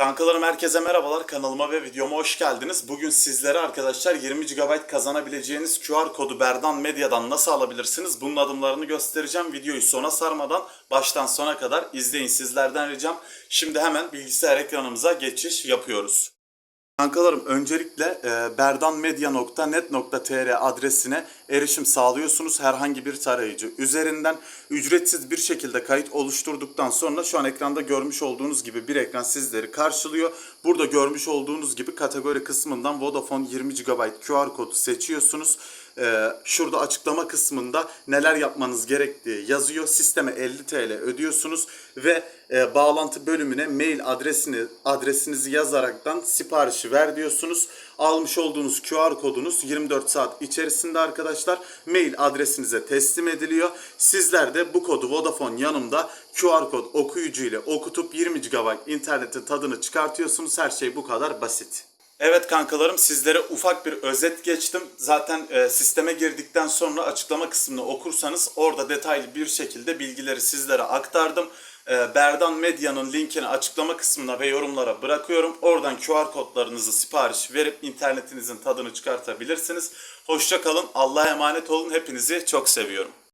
Kankalarım herkese merhabalar. Kanalıma ve videoma hoş geldiniz. Bugün sizlere arkadaşlar 20 GB kazanabileceğiniz QR kodu Berdan Medya'dan nasıl alabilirsiniz? Bunun adımlarını göstereceğim. Videoyu sona sarmadan baştan sona kadar izleyin sizlerden ricam. Şimdi hemen bilgisayar ekranımıza geçiş yapıyoruz. Kankalarım öncelikle e, berdanmedia.net.tr adresine erişim sağlıyorsunuz herhangi bir tarayıcı üzerinden ücretsiz bir şekilde kayıt oluşturduktan sonra şu an ekranda görmüş olduğunuz gibi bir ekran sizleri karşılıyor. Burada görmüş olduğunuz gibi kategori kısmından Vodafone 20 GB QR kodu seçiyorsunuz. Ee, şurada açıklama kısmında neler yapmanız gerektiği yazıyor. Sisteme 50 TL ödüyorsunuz ve e, bağlantı bölümüne mail adresini adresinizi yazaraktan siparişi ver diyorsunuz. Almış olduğunuz QR kodunuz 24 saat içerisinde arkadaşlar mail adresinize teslim ediliyor. Sizler de bu kodu Vodafone yanımda QR kod okuyucu ile okutup 20 GB internetin tadını çıkartıyorsunuz. Her şey bu kadar basit. Evet kankalarım sizlere ufak bir özet geçtim. Zaten e, sisteme girdikten sonra açıklama kısmını okursanız orada detaylı bir şekilde bilgileri sizlere aktardım. E, Berdan Medya'nın linkini açıklama kısmına ve yorumlara bırakıyorum. Oradan QR kodlarınızı sipariş verip internetinizin tadını çıkartabilirsiniz. Hoşça kalın. Allah'a emanet olun. Hepinizi çok seviyorum.